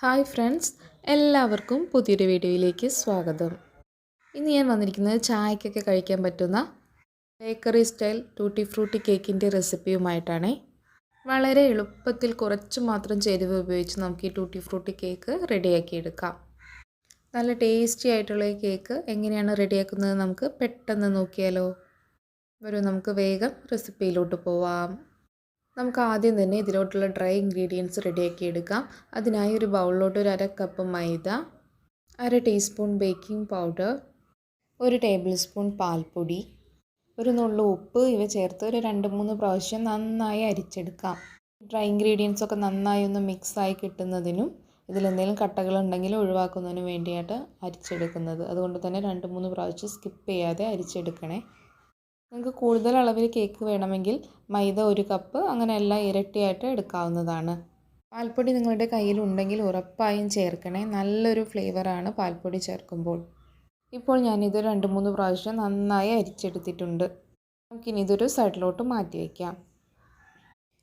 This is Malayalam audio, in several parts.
ഹായ് ഫ്രണ്ട്സ് എല്ലാവർക്കും പുതിയൊരു വീഡിയോയിലേക്ക് സ്വാഗതം. ഇന്ന് ഞാൻ വന്നിരിക്കുന്നത് ചായക്കൊക്കെ കഴിക്കാൻ പറ്റുന്ന ബേക്കറി സ്റ്റൈൽ ടൂട്ടി ഫ്രൂട്ടി കേക്കിന്റെ റെസിപ്പിയുമായിട്ടാണ്. വളരെ എളുപ്പത്തിൽ കുറച്ച് മാത്രം ചേരുവ ഉപയോഗിച്ച് നമുക്ക് ഈ ടൂട്ടി ഫ്രൂട്ടി കേക്ക് റെഡിയാക്കി എടുക്കാം. നല്ല ടേസ്റ്റി ആയിട്ടുള്ള ഈ കേക്ക് എങ്ങനെയാണ് റെഡിയാക്കുന്നത് നമുക്ക് പെട്ടെന്ന് നോക്കിയാലോ. വരും നമുക്ക് വേഗം റെസിപ്പിയിലോട്ട് പോവാം. നമുക്ക് ആദ്യം തന്നെ ഇതിലോട്ടുള്ള ഡ്രൈ ഇൻഗ്രീഡിയൻസ് റെഡിയാക്കി എടുക്കാം. അതിനായി ഒരു ബൗളിലോട്ട് ഒരു അര കപ്പ് മൈദ അര ടീസ്പൂൺ ബേക്കിംഗ് പൗഡർ ഒരു ടേബിൾ സ്പൂൺ പാൽപ്പൊടി ഒരു നുള്ളു ഉപ്പ് ഇവ ചേർത്ത് ഒരു രണ്ട് മൂന്ന് പ്രാവശ്യം നന്നായി അരിച്ചെടുക്കാം. ഡ്രൈ ഇൻഗ്രീഡിയൻസ് ഒക്കെ നന്നായി ഒന്ന് മിക്സായി കിട്ടുന്നതിനും ഇതിലെന്തെങ്കിലും കട്ടകളുണ്ടെങ്കിൽ ഒഴിവാക്കുന്നതിനും വേണ്ടിയിട്ട് അരിച്ചെടുക്കുന്നത്. അതുകൊണ്ട് തന്നെ രണ്ട് മൂന്ന് പ്രാവശ്യം സ്കിപ്പ് ചെയ്യാതെ അരിച്ചെടുക്കണേ. നിങ്ങൾക്ക് കൂടുതൽ അളവിൽ കേക്ക് വേണമെങ്കിൽ മൈദ ഒരു കപ്പ് അങ്ങനെ എല്ലാം ഇരട്ടിയായിട്ട് എടുക്കാവുന്നതാണ്. പാൽപ്പൊടി നിങ്ങളുടെ കയ്യിലുണ്ടെങ്കിൽ ഉറപ്പായും ചേർക്കണേ. നല്ലൊരു ഫ്ലേവറാണ് പാൽപ്പൊടി ചേർക്കുമ്പോൾ. ഇപ്പോൾ ഞാനിത് രണ്ട് മൂന്ന് പ്രാവശ്യം നന്നായി അരിച്ചെടുത്തിട്ടുണ്ട്. നമുക്കിനി ഇതൊരു സൈഡിലോട്ട് മാറ്റി വയ്ക്കാം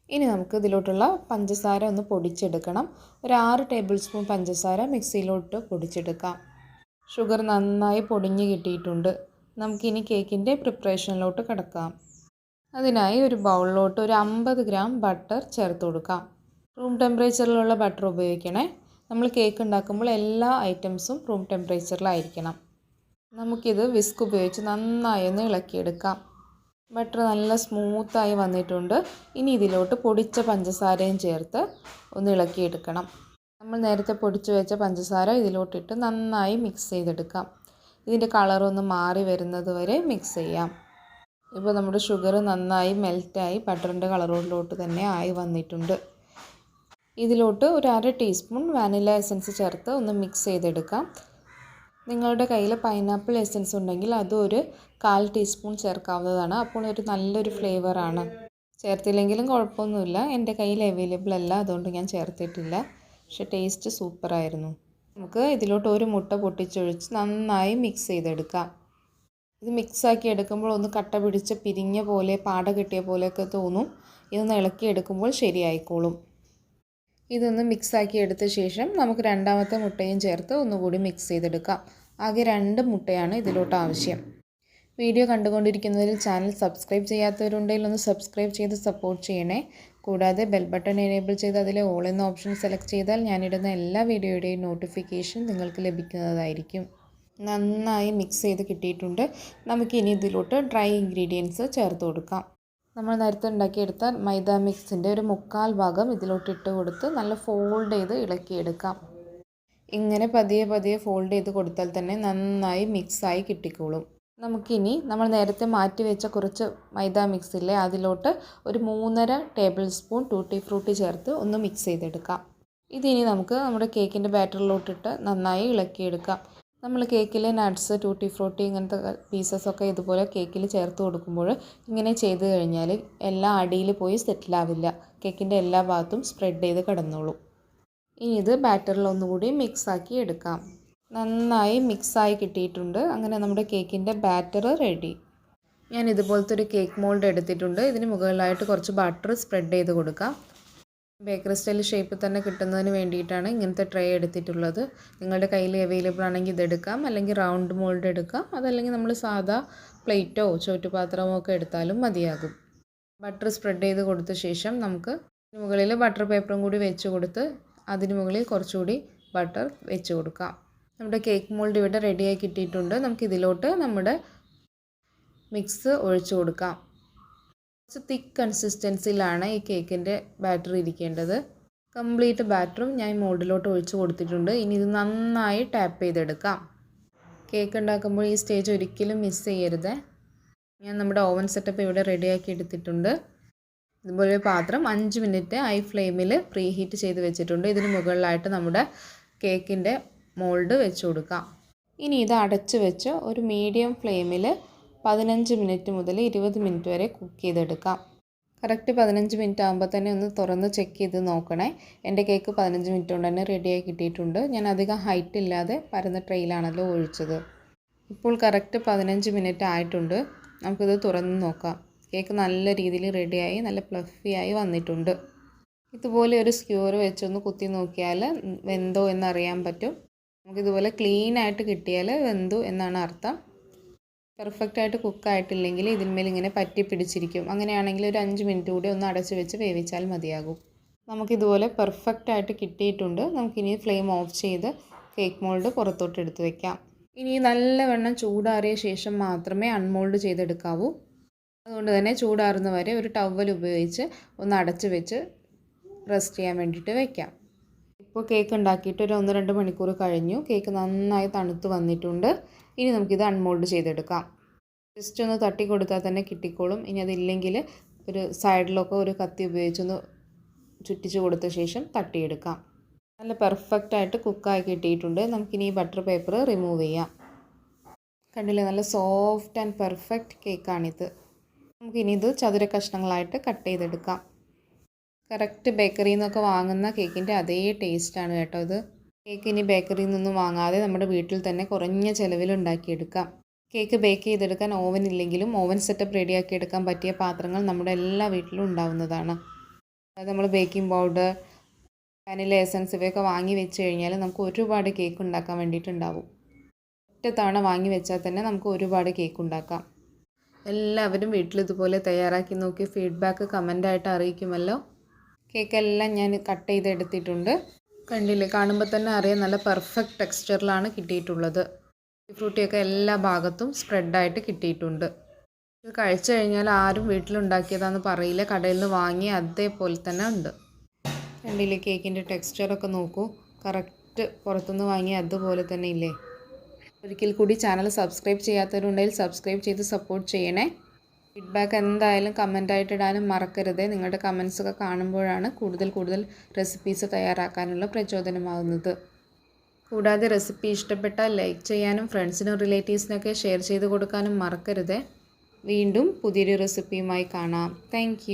ഇനി നമുക്ക് ഇതിലോട്ടുള്ള പഞ്ചസാര ഒന്ന് പൊടിച്ചെടുക്കണം. ഒരു ആറ് ടേബിൾ സ്പൂൺ പഞ്ചസാര മിക്സിയിലോട്ട് പൊടിച്ചെടുക്കാം. ഷുഗർ നന്നായി പൊടിഞ്ഞ് കിട്ടിയിട്ടുണ്ട്. നമുക്കിനി കേക്കിന്റെ പ്രിപ്പറേഷനിലോട്ട് കിടക്കാം. അതിനായി ഒരു ബൗളിലോട്ട് ഒരു അമ്പത് ഗ്രാം ബട്ടർ ചേർത്ത് കൊടുക്കാം. റൂം ടെമ്പറേച്ചറിലുള്ള ബട്ടർ ഉപയോഗിക്കണേ. നമ്മൾ കേക്ക് ഉണ്ടാക്കുമ്പോൾ എല്ലാ ഐറ്റംസും റൂം ടെമ്പറേച്ചറിലായിരിക്കണം. നമുക്കിത് വിസ്ക് ഉപയോഗിച്ച് നന്നായി ഒന്ന് ഇളക്കിയെടുക്കാം. ബട്ടർ നല്ല സ്മൂത്തായി വന്നിട്ടുണ്ട്. ഇനി ഇതിലോട്ട് പൊടിച്ച പഞ്ചസാരയും ചേർത്ത് ഒന്ന് ഇളക്കിയെടുക്കണം. നമ്മൾ നേരത്തെ പൊടിച്ചു വെച്ച പഞ്ചസാര ഇതിലോട്ടിട്ട് നന്നായി മിക്സ് ചെയ്തെടുക്കാം. ഇതിന്റെ കളറൊന്ന് മാറി വരുന്നത് വരെ മിക്സ് ചെയ്യാം. ഇപ്പോൾ നമ്മുടെ ഷുഗർ നന്നായി മെൽറ്റായി ബട്ടറിന്റെ കളറിലോട്ട് തന്നെ ആയി വന്നിട്ടുണ്ട്. ഇതിലോട്ട് ഒരു അര ടീസ്പൂൺ വാനില എസൻസ് ചേർത്ത് ഒന്ന് മിക്സ് ചെയ്തെടുക്കാം. നിങ്ങളുടെ കയ്യിൽ പൈനാപ്പിൾ എസൻസ് ഉണ്ടെങ്കിൽ അതും ഒരു കാൽ ടീസ്പൂൺ ചേർക്കാവുന്നതാണ്. അപ്പോൾ ഒരു നല്ലൊരു ഫ്ലേവറാണ് ചേർത്തില്ലെങ്കിലും കുഴപ്പമൊന്നുമില്ല. എന്റെ കയ്യിൽ അവൈലബിൾ അല്ല. അതുകൊണ്ട് ഞാൻ ചേർത്തിട്ടില്ല. പക്ഷെ ടേസ്റ്റ് സൂപ്പറായിരുന്നു നമുക്ക് ഇതിലോട്ട് ഒരു മുട്ട പൊട്ടിച്ചൊഴിച്ച് നന്നായി മിക്സ് ചെയ്തെടുക്കാം. ഇത് മിക്സാക്കി എടുക്കുമ്പോൾ ഒന്ന് കട്ട പിടിച്ച് പിരിഞ്ഞ പോലെ പാട കിട്ടിയ പോലെയൊക്കെ തോന്നും. ഇതൊന്ന് ഇളക്കി എടുക്കുമ്പോൾ ശരിയായിക്കോളും. ഇതൊന്ന് മിക്സാക്കി എടുത്ത ശേഷം നമുക്ക് രണ്ടാമത്തെ മുട്ടയും ചേർത്ത് ഒന്നുകൂടി മിക്സ് ചെയ്തെടുക്കാം. ആകെ രണ്ട് മുട്ടയാണ് ഇതിലോട്ട് ആവശ്യം. വീഡിയോ കണ്ടുകൊണ്ടിരിക്കുന്നതിൽ ചാനൽ സബ്സ്ക്രൈബ് ചെയ്യാത്തവരുണ്ടെങ്കിൽ ഒന്ന് സബ്സ്ക്രൈബ് ചെയ്ത് സപ്പോർട്ട് ചെയ്യണേ. കൂടാതെ ബെൽ ബട്ടൺ എനേബിൾ ചെയ്ത് അതിലെ ഓൾ എന്ന ഓപ്ഷൻ സെലക്ട് ചെയ്താൽ ഞാനിടുന്ന എല്ലാ വീഡിയോയുടെയും നോട്ടിഫിക്കേഷൻ നിങ്ങൾക്ക് ലഭിക്കുന്നതായിരിക്കും. നന്നായി മിക്സ് ചെയ്ത് കിട്ടിയിട്ടുണ്ട്. നമുക്കിനി ഇതിലോട്ട് ഡ്രൈ ഇൻഗ്രീഡിയൻസ് ചേർത്ത് കൊടുക്കാം. നമ്മൾ നേരത്തെ ഉണ്ടാക്കിയെടുത്ത മൈദ മിക്സിന്റെ ഒരു മുക്കാൽ ഭാഗം ഇതിലോട്ട് ഇട്ട് കൊടുത്ത് നല്ല ഫോൾഡ് ചെയ്ത് ഇളക്കിയെടുക്കാം. ഇങ്ങനെ പതിയെ പതിയെ ഫോൾഡ് ചെയ്ത് കൊടുത്താൽ തന്നെ നന്നായി മിക്സായി കിട്ടിക്കോളും. നമുക്കിനി നമ്മൾ നേരത്തെ മാറ്റി വെച്ച കുറച്ച് മൈദ മിക്സില്ലേ അതിലോട്ട് ഒരു മൂന്നര ടേബിൾ സ്പൂൺ ടൂട്ടി ഫ്രൂട്ടി ചേർത്ത് ഒന്ന് മിക്സ് ചെയ്തെടുക്കാം. ഇതിനി നമുക്ക് നമ്മുടെ കേക്കിന്റെ ബാറ്ററിലോട്ടിട്ട് നന്നായി ഇളക്കിയെടുക്കാം. നമ്മൾ കേക്കിലെ നട്ട്സ് ടൂട്ടി ഫ്രൂട്ടി ഇങ്ങനത്തെ പീസസ് ഒക്കെ ഇതുപോലെ കേക്കിൽ ചേർത്ത് കൊടുക്കുമ്പോൾ ഇങ്ങനെ ചെയ്ത് കഴിഞ്ഞാൽ എല്ലാ അടിയിൽ പോയി സെറ്റിലാവില്ല കേക്കിന്റെ എല്ലാ ഭാഗത്തും സ്പ്രെഡ് ചെയ്ത് കിടന്നോളും. ഇനി ഇത് ബാറ്ററിൽ ഒന്നുകൂടി മിക്സാക്കി എടുക്കാം. നന്നായി മിക്സായി കിട്ടിയിട്ടുണ്ട്. അങ്ങനെ നമ്മുടെ കേക്കിന്റെ ബാറ്റർ റെഡി. ഞാൻ ഇതുപോലത്തെ ഒരു കേക്ക് മോൾഡ് എടുത്തിട്ടുണ്ട്. ഇതിന് മുകളിലായിട്ട് കുറച്ച് ബട്ടർ സ്പ്രെഡ് ചെയ്ത് കൊടുക്കാം. ബേക്കറി സ്റ്റൈൽ ഷേപ്പിൽ തന്നെ കിട്ടുന്നതിന് വേണ്ടിയിട്ടാണ് ഇങ്ങനത്തെ ട്രേ എടുത്തിട്ടുള്ളത്. നിങ്ങളുടെ കയ്യിൽ അവൈലബിൾ ആണെങ്കിൽ ഇതെടുക്കാം അല്ലെങ്കിൽ റൗണ്ട് മോൾഡ് എടുക്കാം. അതല്ലെങ്കിൽ നമ്മൾ സാധാ പ്ലേറ്റോ ചോറ്റുപാത്രമോ ഒക്കെ എടുത്താലും മതിയാകും. ബട്ടർ സ്പ്രെഡ് ചെയ്ത് കൊടുത്ത ശേഷം നമുക്ക് മുകളിൽ ബട്ടർ പേപ്പറും കൂടി വെച്ച് കൊടുത്ത് അതിന് മുകളിൽ കുറച്ചുകൂടി ബട്ടർ വെച്ച് കൊടുക്കാം. നമ്മുടെ കേക്ക് മോൾഡ് ഇവിടെ റെഡിയായി കിട്ടിയിട്ടുണ്ട്. നമുക്ക് ഇതിലോട്ട് നമ്മുടെ മിക്സ് ഒഴിച്ചു കൊടുക്കാം. കുറച്ച് തിക്ക് കൺസിസ്റ്റൻസിയിലാണ് ഈ കേക്കിന്റെ ബാറ്റർ ഇരിക്കേണ്ടത്. കംപ്ലീറ്റ് ബാറ്ററും ഞാൻ മോൾഡിലോട്ട് ഒഴിച്ച് കൊടുത്തിട്ടുണ്ട്. ഇനി ഇത് നന്നായി ടാപ്പ് ചെയ്തെടുക്കാം. കേക്ക് ഉണ്ടാക്കുമ്പോൾ ഈ സ്റ്റേജ് ഒരിക്കലും മിസ് ചെയ്യരുത്. ഞാൻ നമ്മുടെ ഓവൻ സെറ്റപ്പ് ഇവിടെ റെഡിയാക്കി എടുത്തിട്ടുണ്ട്. ഇതുപോലെ പാത്രം അഞ്ച് മിനിറ്റ് ഹൈ ഫ്ലെയിമിൽ പ്രീ ഹീറ്റ് ചെയ്ത് വെച്ചിട്ടുണ്ട്. ഇതിന് മുകളിലായിട്ട് നമ്മുടെ കേക്കിന്റെ മോൾഡ് വെച്ച് കൊടുക്കാം. ഇനി ഇത് അടച്ച് വെച്ച് ഒരു മീഡിയം ഫ്ലെയിമിൽ പതിനഞ്ച് മിനിറ്റ് മുതൽ ഇരുപത് മിനിറ്റ് വരെ കുക്ക് ചെയ്തെടുക്കാം. കറക്റ്റ് പതിനഞ്ച് മിനിറ്റ് ആകുമ്പോൾ തന്നെ ഒന്ന് തുറന്ന് ചെക്ക് ചെയ്ത് നോക്കണേ. എന്റെ കേക്ക് പതിനഞ്ച് മിനിറ്റ് കൊണ്ട് തന്നെ റെഡിയായി കിട്ടിയിട്ടുണ്ട്. ഞാൻ അധികം ഹൈറ്റ് ഇല്ലാതെ പരന്ന ട്രെയിലാണല്ലോ ഒഴിച്ചത്. ഇപ്പോൾ കറക്റ്റ് പതിനഞ്ച് മിനിറ്റ് ആയിട്ടുണ്ട്. നമുക്കിത് തുറന്ന് നോക്കാം. കേക്ക് നല്ല രീതിയിൽ റെഡിയായി നല്ല പ്ലഫിയായി വന്നിട്ടുണ്ട്. ഇതുപോലെ ഒരു സ്ക്യൂർ വെച്ചൊന്ന് കുത്തി നോക്കിയാൽ വെന്തോ എന്നറിയാൻ പറ്റും. നമുക്കിതുപോലെ ക്ലീൻ ആയിട്ട് കിട്ടിയാൽ വെന്തു എന്നാണ് അർത്ഥം. പെർഫെക്റ്റ് ആയിട്ട് കുക്കായിട്ടില്ലെങ്കിൽ ഇതിന്മേൽ ഇങ്ങനെ പറ്റി പിടിച്ചിരിക്കും. അങ്ങനെയാണെങ്കിൽ ഒരു അഞ്ച് മിനിറ്റ് കൂടി ഒന്ന് അടച്ച് വെച്ച് വേവിച്ചാൽ മതിയാകും. നമുക്കിതുപോലെ പെർഫെക്റ്റ് ആയിട്ട് കിട്ടിയിട്ടുണ്ട്. നമുക്കിനി ഫ്ലെയിം ഓഫ് ചെയ്ത് കേക്ക് മോൾഡ് പുറത്തോട്ട് എടുത്ത് വെക്കാം. ഇനി നല്ലവണ്ണം ചൂടാറിയ ശേഷം മാത്രമേ അൺമോൾഡ് ചെയ്തെടുക്കാവൂ. അതുകൊണ്ട് തന്നെ ചൂടാറുന്നവരെ ഒരു ടവൽ ഉപയോഗിച്ച് ഒന്ന് അടച്ച് വെച്ച് റെസ്റ്റ് ചെയ്യാൻ വേണ്ടിയിട്ട് വെക്കാം. ഇപ്പോൾ കേക്ക് ഉണ്ടാക്കിയിട്ട് ഒരു ഒന്ന് രണ്ട് മണിക്കൂർ കഴിഞ്ഞു. കേക്ക് നന്നായി തണുത്ത് വന്നിട്ടുണ്ട്. ഇനി നമുക്കിത് അൺമോൾഡ് ചെയ്തെടുക്കാം. ജസ്റ്റ് ഒന്ന് തട്ടി കൊടുത്താൽ തന്നെ കിട്ടിക്കോളും. ഇനി അതില്ലെങ്കിൽ ഒരു സൈഡിലൊക്കെ ഒരു കത്തി ഉപയോഗിച്ചൊന്ന് ചുറ്റിച്ച് കൊടുത്ത ശേഷം തട്ടിയെടുക്കാം. നല്ല പെർഫെക്റ്റ് ആയിട്ട് കുക്കായി കിട്ടിയിട്ടുണ്ട്. നമുക്കിനി ഈ ബട്ടർ പേപ്പർ റിമൂവ് ചെയ്യാം. കണ്ടില്ലേ? നല്ല സോഫ്റ്റ് ആൻഡ് പെർഫെക്റ്റ് കേക്കാണിത് നമുക്കിനി ഇത് ചതുര കഷ്ണങ്ങളായിട്ട് കട്ട് ചെയ്തെടുക്കാം. കറക്റ്റ് ബേക്കറിയിൽ നിന്നൊക്കെ വാങ്ങുന്ന കേക്കിന്റെ അതേ ടേസ്റ്റാണ് കേട്ടോ ഇത്. കേക്ക് ഇനി ബേക്കറിയിൽ നിന്നൊന്നും വാങ്ങാതെ നമ്മുടെ വീട്ടിൽ തന്നെ കുറഞ്ഞ ചിലവിൽ ഉണ്ടാക്കിയെടുക്കാം. കേക്ക് ബേക്ക് ചെയ്തെടുക്കാൻ ഓവൻ ഇല്ലെങ്കിലും ഓവൻ സെറ്റപ്പ് റെഡിയാക്കി എടുക്കാൻ പറ്റിയ പാത്രങ്ങൾ നമ്മുടെ എല്ലാ വീട്ടിലും ഉണ്ടാവുന്നതാണ്. അതായത് നമ്മൾ ബേക്കിംഗ് പൗഡർ വാനില എസൻസ് ഇവയൊക്കെ വാങ്ങി വെച്ച് കഴിഞ്ഞാൽ നമുക്ക് ഒരുപാട് കേക്ക് ഉണ്ടാക്കാൻ വേണ്ടിയിട്ടുണ്ടാവും. ഒറ്റ തവണ വാങ്ങി വെച്ചാൽ തന്നെ നമുക്ക് ഒരുപാട് കേക്ക് ഉണ്ടാക്കാം. എല്ലാവരും വീട്ടിൽ ഇതുപോലെ തയ്യാറാക്കി നോക്കി ഫീഡ്ബാക്ക് കമന്റായിട്ട് അറിയിക്കുമല്ലോ. കേക്കെല്ലാം ഞാൻ കട്ട് ചെയ്തെടുത്തിട്ടുണ്ട്. കണ്ടില്ലേ? കാണുമ്പോൾ തന്നെ അറിയാം നല്ല പെർഫെക്റ്റ് ടെക്സ്ചറിലാണ് കിട്ടിയിട്ടുള്ളത്. ഫ്രൂട്ടിയൊക്കെ എല്ലാ ഭാഗത്തും സ്പ്രെഡായിട്ട് കിട്ടിയിട്ടുണ്ട്. ഇത് കഴിച്ചു കഴിഞ്ഞാൽ ആരും വീട്ടിലുണ്ടാക്കിയതാണെന്ന് പറയില്ല. കടയിൽ നിന്ന് വാങ്ങി അതേപോലെ തന്നെ ഉണ്ട്. കണ്ടില്ലേ? കേക്കിന്റെ ടെക്സ്ചറൊക്കെ നോക്കൂ. കറക്റ്റ് പുറത്തുനിന്ന് വാങ്ങി അതുപോലെ തന്നെ ഇല്ലേ? ഒരിക്കൽ കൂടി ചാനൽ സബ്സ്ക്രൈബ് ചെയ്യാത്തവരുണ്ടെങ്കിൽ സബ്സ്ക്രൈബ് ചെയ്ത് സപ്പോർട്ട് ചെയ്യണേ. ഫീഡ്ബാക്ക് എന്തായാലും കമന്റായിട്ട് ഇടാനും മറക്കരുത്. നിങ്ങളുടെ കമൻസൊക്കെ കാണുമ്പോഴാണ് കൂടുതൽ കൂടുതൽ റെസിപ്പീസ് തയ്യാറാക്കാനുള്ള പ്രചോദനമാകുന്നത് കൂടാതെ റെസിപ്പി ഇഷ്ടപ്പെട്ടാൽ ലൈക്ക് ചെയ്യാനും ഫ്രണ്ട്സിനും റിലേറ്റീവ്സിനൊക്കെ ഷെയർ ചെയ്ത് കൊടുക്കാനും മറക്കരുത്. വീണ്ടും പുതിയൊരു റെസിപ്പിയുമായി കാണാം. താങ്ക്